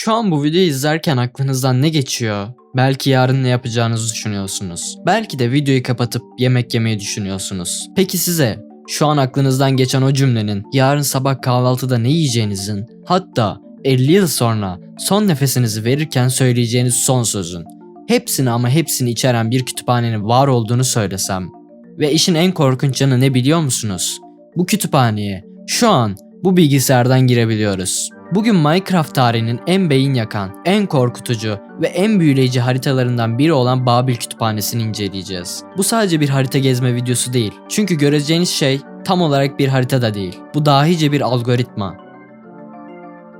Şu an bu videoyu izlerken aklınızdan ne geçiyor? Belki yarın ne yapacağınızı düşünüyorsunuz. Belki de videoyu kapatıp yemek yemeyi düşünüyorsunuz. Peki size şu an aklınızdan geçen o cümlenin yarın sabah kahvaltıda ne yiyeceğinizin hatta 50 yıl sonra son nefesinizi verirken söyleyeceğiniz son sözün hepsini ama hepsini içeren bir kütüphanenin var olduğunu söylesem ve işin en korkunç yanı ne biliyor musunuz? Bu kütüphaneye şu an bu bilgisayardan girebiliyoruz. Bugün Minecraft tarihinin en beyin yakan, en korkutucu ve en büyüleyici haritalarından biri olan Babil Kütüphanesi'ni inceleyeceğiz. Bu sadece bir harita gezme videosu değil. Çünkü göreceğiniz şey tam olarak bir harita da değil. Bu dahice bir algoritma.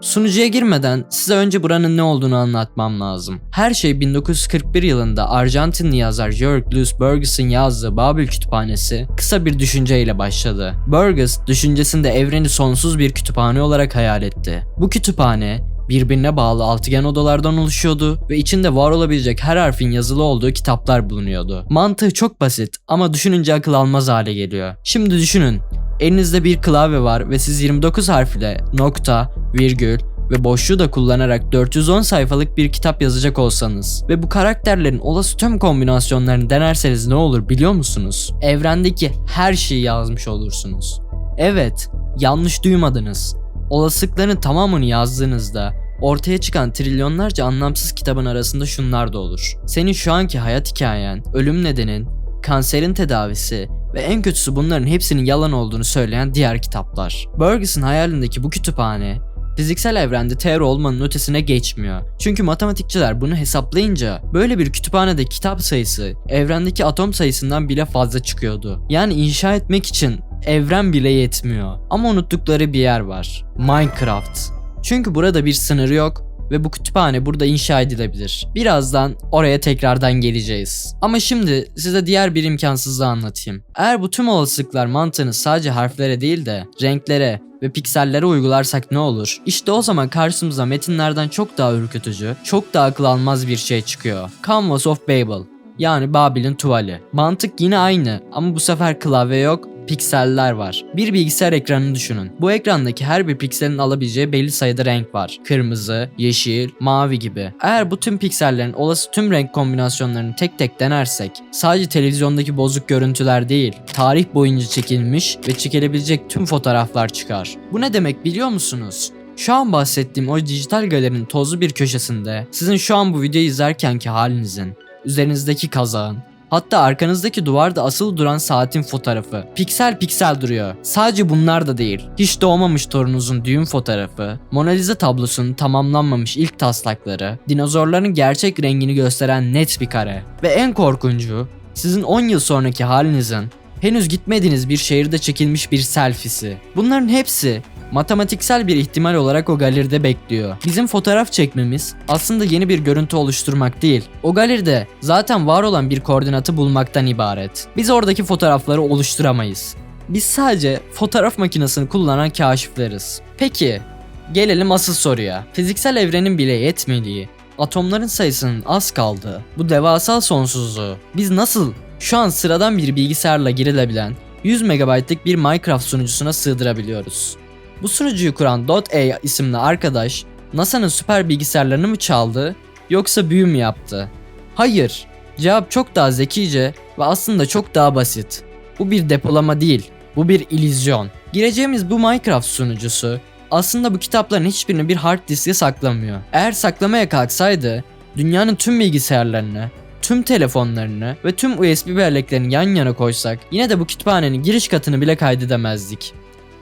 Sunucuya girmeden size önce buranın ne olduğunu anlatmam lazım. Her şey 1941 yılında Arjantinli yazar Jörg Louis Burgess'in yazdığı Babil Kütüphanesi kısa bir düşünceyle başladı. Burgess düşüncesinde evreni sonsuz bir kütüphane olarak hayal etti. Bu kütüphane birbirine bağlı altıgen odalardan oluşuyordu ve içinde var olabilecek her harfin yazılı olduğu kitaplar bulunuyordu. Mantığı çok basit ama düşününce akıl almaz hale geliyor. Şimdi düşünün, elinizde bir klavye var ve siz 29 harf ile nokta, virgül ve boşluğu da kullanarak 410 sayfalık bir kitap yazacak olsanız ve bu karakterlerin olası tüm kombinasyonlarını denerseniz ne olur biliyor musunuz? Evrendeki her şeyi yazmış olursunuz. Evet, yanlış duymadınız. Olasılıkların tamamını yazdığınızda ortaya çıkan trilyonlarca anlamsız kitabın arasında şunlar da olur. Senin şu anki hayat hikayen, ölüm nedenin, kanserin tedavisi ve en kötüsü bunların hepsinin yalan olduğunu söyleyen diğer kitaplar. Burgess'ın hayalindeki bu kütüphane fiziksel evrende teori olmanın ötesine geçmiyor. Çünkü matematikçiler bunu hesaplayınca böyle bir kütüphanede kitap sayısı evrendeki atom sayısından bile fazla çıkıyordu. Yani inşa etmek için evren bile yetmiyor. Ama unuttukları bir yer var. Minecraft. Çünkü burada bir sınırı yok ve bu kütüphane burada inşa edilebilir. Birazdan oraya tekrardan geleceğiz. Ama şimdi size diğer bir imkansızlığı anlatayım. Eğer bu tüm olasılıklar mantığını sadece harflere değil de renklere ve piksellere uygularsak ne olur? İşte o zaman karşımıza metinlerden çok daha ürkütücü, çok daha akıl almaz bir şey çıkıyor. Canvas of Babel yani Babil'in tuvali. Mantık yine aynı ama bu sefer klavye yok, pikseller var. Bir bilgisayar ekranını düşünün. Bu ekrandaki her bir pikselin alabileceği belli sayıda renk var. Kırmızı, yeşil, mavi gibi. Eğer bu tüm piksellerin olası tüm renk kombinasyonlarını tek tek denersek sadece televizyondaki bozuk görüntüler değil, tarih boyunca çekilmiş ve çekilebilecek tüm fotoğraflar çıkar. Bu ne demek biliyor musunuz? Şu an bahsettiğim o dijital galerinin tozlu bir köşesinde sizin şu an bu videoyu izlerkenki halinizin, üzerinizdeki kazağın, Hatta arkanızdaki duvarda asılı duran saatin fotoğrafı. Piksel piksel duruyor. Sadece bunlar da değil. Hiç doğmamış torununuzun düğün fotoğrafı, Mona Lisa tablosunun tamamlanmamış ilk taslakları, dinozorların gerçek rengini gösteren net bir kare. Ve en korkuncu, sizin 10 yıl sonraki halinizin henüz gitmediğiniz bir şehirde çekilmiş bir selfisi. Bunların hepsi matematiksel bir ihtimal olarak o galeride bekliyor. Bizim fotoğraf çekmemiz aslında yeni bir görüntü oluşturmak değil. O galeride zaten var olan bir koordinatı bulmaktan ibaret. Biz oradaki fotoğrafları oluşturamayız. Biz sadece fotoğraf makinesini kullanan kaşifleriz. Peki, gelelim asıl soruya. Fiziksel evrenin bile yetmediği, atomların sayısının az kaldığı, bu devasa sonsuzluğu biz nasıl şu an sıradan bir bilgisayarla girilebilen 100 MB'lık bir Minecraft sunucusuna sığdırabiliyoruz? Bu sunucuyu kuran .a isimli arkadaş NASA'nın süper bilgisayarlarını mı çaldı yoksa büyü mü yaptı? Hayır. Cevap çok daha zekice ve aslında çok daha basit. Bu bir depolama değil, bu bir illüzyon. Gireceğimiz bu Minecraft sunucusu aslında bu kitapların hiçbirini bir hard diske saklamıyor. Eğer saklamaya kalksaydı dünyanın tüm bilgisayarlarını, tüm telefonlarını ve tüm USB belleklerini yan yana koysak yine de bu kütüphanenin giriş katını bile kaydedemezdik.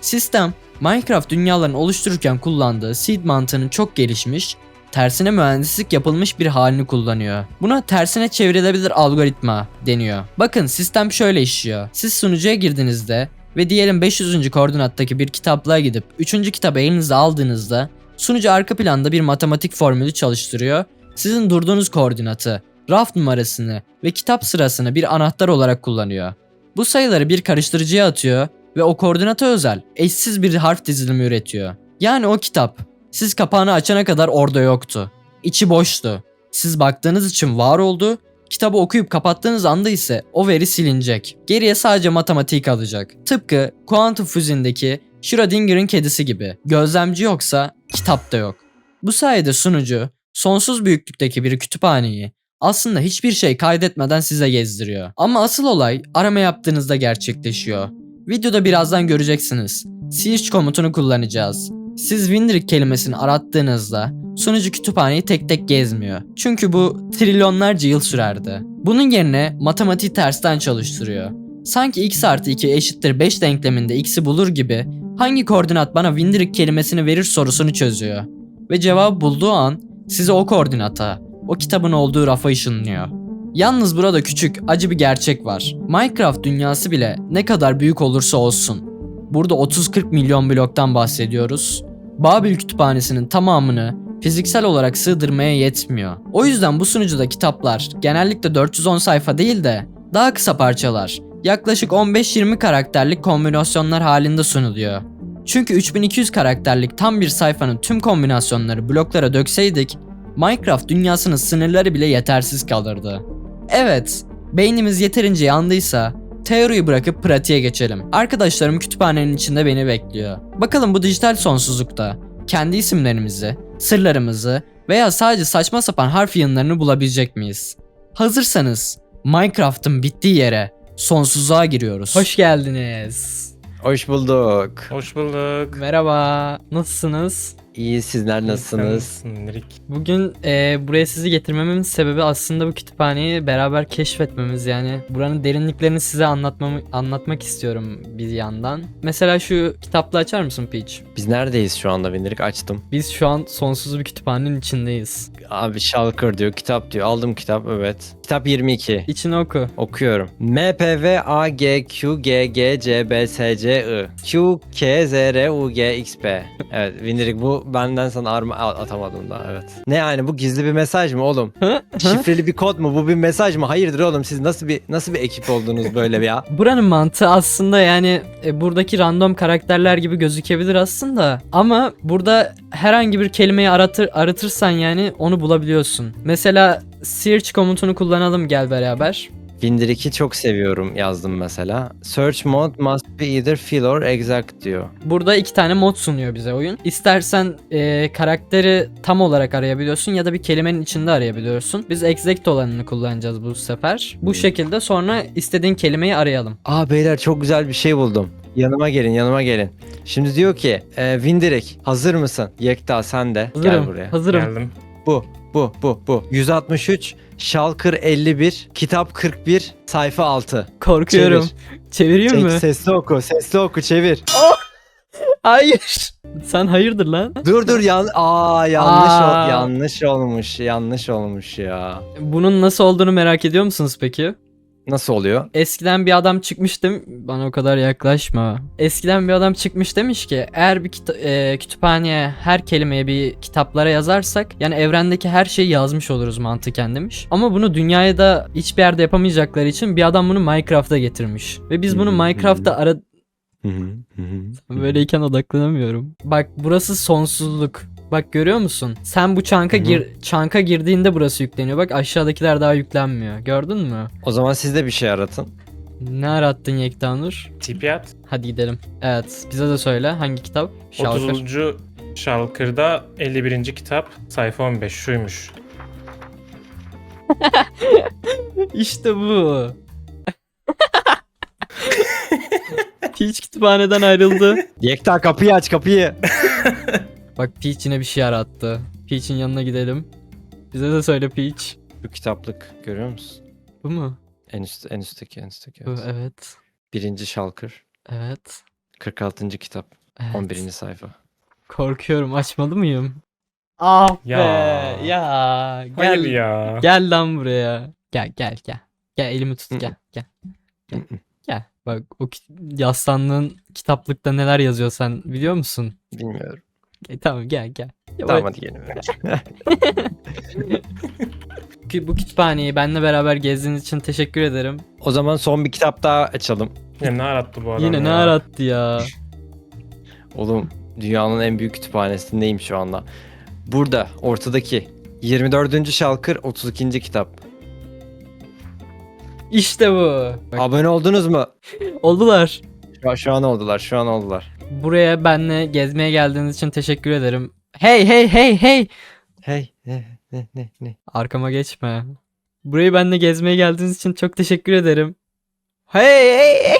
Sistem Minecraft dünyalarını oluştururken kullandığı seed mantığının çok gelişmiş, tersine mühendislik yapılmış bir halini kullanıyor. Buna tersine çevrilebilir algoritma deniyor. Bakın sistem şöyle işliyor. Siz sunucuya girdiğinizde ve diyelim 500. koordinattaki bir kitaplığa gidip 3. kitabı elinize aldığınızda sunucu arka planda bir matematik formülü çalıştırıyor. Sizin durduğunuz koordinatı, raf numarasını ve kitap sırasını bir anahtar olarak kullanıyor. Bu sayıları bir karıştırıcıya atıyor ve o koordinata özel eşsiz bir harf dizilimi üretiyor. Yani o kitap siz kapağını açana kadar orada yoktu. İçi boştu. Siz baktığınız için var oldu. Kitabı okuyup kapattığınız anda ise o veri silinecek. Geriye sadece matematik kalacak. Tıpkı kuantum füziğindeki Schrödinger'in kedisi gibi. Gözlemci yoksa kitap da yok. Bu sayede sunucu sonsuz büyüklükteki bir kütüphaneyi aslında hiçbir şey kaydetmeden size gezdiriyor. Ama asıl olay arama yaptığınızda gerçekleşiyor. Videoda birazdan göreceksiniz. Search komutunu kullanacağız. Siz Windrick kelimesini arattığınızda sunucu kütüphaneyi tek tek gezmiyor. Çünkü bu trilyonlarca yıl sürerdi. Bunun yerine matematiği tersten çalıştırıyor. Sanki x artı 2 eşittir 5 denkleminde x'i bulur gibi hangi koordinat bana Windrick kelimesini verir sorusunu çözüyor. Ve cevabı bulduğu an sizi o koordinata, o kitabın olduğu rafa ışınlıyor. Yalnız burada küçük, acı bir gerçek var. Minecraft dünyası bile ne kadar büyük olursa olsun. Burada 30-40 milyon bloktan bahsediyoruz. Babil kütüphanesinin tamamını fiziksel olarak sığdırmaya yetmiyor. O yüzden bu sunucuda kitaplar genellikle 410 sayfa değil de daha kısa parçalar, yaklaşık 15-20 karakterlik kombinasyonlar halinde sunuluyor. Çünkü 3200 karakterlik tam bir sayfanın tüm kombinasyonları bloklara dökseydik, Minecraft dünyasının sınırları bile yetersiz kalırdı. Evet, beynimiz yeterince yandıysa teoriyi bırakıp pratiğe geçelim. Arkadaşlarım kütüphanenin içinde beni bekliyor. Bakalım bu dijital sonsuzlukta kendi isimlerimizi, sırlarımızı veya sadece saçma sapan harf yığınlarını bulabilecek miyiz? Hazırsanız Minecraft'ın bittiği yere sonsuzluğa giriyoruz. Hoş geldiniz. Hoş bulduk. Hoş bulduk. Merhaba. Nasılsınız? İyi sizler nasılsınız? Sen Rick? Bugün e, buraya sizi getirmemin sebebi aslında bu kütüphaneyi beraber keşfetmemiz yani buranın derinliklerini size anlatmamı anlatmak istiyorum bir yandan. Mesela şu kitaplığı açar mısın Peach? Biz neredeyiz şu anda Bindirik açtım. Biz şu an sonsuz bir kütüphanenin içindeyiz. Abi Shulker diyor kitap diyor. Aldım kitap evet. Kitap 22. İçini oku. Okuyorum. M, P, V, A, G, Q, G, G, C, B, S, C, I. Q, K, Z, R, U, G, X, B. Evet Bindirik bu benden sana arma atamadım da evet. Ne yani bu gizli bir mesaj mı oğlum? Şifreli bir kod mu? Bu bir mesaj mı? Hayırdır oğlum siz nasıl bir nasıl bir ekip oldunuz böyle bir ya? Buranın mantığı aslında yani e, buradaki random karakterler gibi gözükebilir aslında. Ama burada herhangi bir kelimeyi aratır, aratırsan yani onu bulabiliyorsun. Mesela search komutunu kullanalım gel beraber. Bindirik'i çok seviyorum yazdım mesela. Search mode must be either fill or exact diyor. Burada iki tane mod sunuyor bize oyun. İstersen e, karakteri tam olarak arayabiliyorsun ya da bir kelimenin içinde arayabiliyorsun. Biz exact olanını kullanacağız bu sefer. Bu şekilde sonra istediğin kelimeyi arayalım. Aa beyler çok güzel bir şey buldum. Yanıma gelin yanıma gelin. Şimdi diyor ki e, Windirek hazır mısın? Yekta sen de Hazırım. gel buraya. Hazırım. Geldim. Bu bu bu bu. 163 Şalkır 51 kitap 41 sayfa 6. Korkuyorum. Çevireyim Çek, mi? sesli oku sesli oku çevir. Hayır. Sen hayırdır lan? dur dur yan aa yanlış Aa. ol- yanlış olmuş yanlış olmuş ya. Bunun nasıl olduğunu merak ediyor musunuz peki? Nasıl oluyor? Eskiden bir adam çıkmış dem bana o kadar yaklaşma. Eskiden bir adam çıkmış demiş ki eğer bir kita- e, kütüphaneye her kelimeye bir kitaplara yazarsak yani evrendeki her şeyi yazmış oluruz mantıken demiş. Ama bunu dünyaya da hiçbir yerde yapamayacakları için bir adam bunu Minecraft'a getirmiş. Ve biz bunu. Minecraft'ta ara Hı hı, böyleyken odaklanamıyorum. Bak burası sonsuzluk. Bak görüyor musun? Sen bu çanka Hı hı. gir çanka girdiğinde burası yükleniyor. Bak aşağıdakiler daha yüklenmiyor. Gördün mü? O zaman siz de bir şey aratın. Ne arattın Yektanur? Tipi at. Hadi gidelim. Evet, bize de söyle hangi kitap? Şalkır. 30. Şalkır'da 51. kitap sayfa 15 şuymuş. İşte bu. Peach kütüphaneden ayrıldı. Yekta kapıyı aç kapıyı. Bak Peach yine bir şey arattı. Peach'in yanına gidelim. Bize de söyle Peach. Bu kitaplık görüyor musun? Bu mu? En üst en üstteki en üstteki. Bu Evet. evet. Birinci Şalkır. Evet. 46. kitap. evet. 11. sayfa. Korkuyorum açmalı mıyım? Ah Ya. be ya. Gel, Hayır ya. Gel lan buraya. Gel gel gel. Gel elimi tut gel gel. Gel. Gel. Bak o ki- yaslandığın kitaplıkta neler yazıyor sen biliyor musun? Bilmiyorum. E, tamam gel gel. Ya, Tamam hadi gelin. ki- Bu kütüphaneyi benimle beraber gezdiğiniz için teşekkür ederim. o zaman son bir kitap daha açalım. Yine ne arattı bu adam Yine ya? ne arattı ya. Oğlum dünyanın en büyük kütüphanesindeyim şu anda. Burada ortadaki 24. Şalkır 32. kitap. İşte bu. Bak, Abone oldunuz mu? oldular. Şu, şu an oldular şu an oldular. Buraya benle gezmeye geldiğiniz için teşekkür ederim. Hey hey hey hey. Hey ne ne ne ne. Arkama geçme. Burayı benimle gezmeye geldiğiniz için çok teşekkür ederim. Hey hey hey.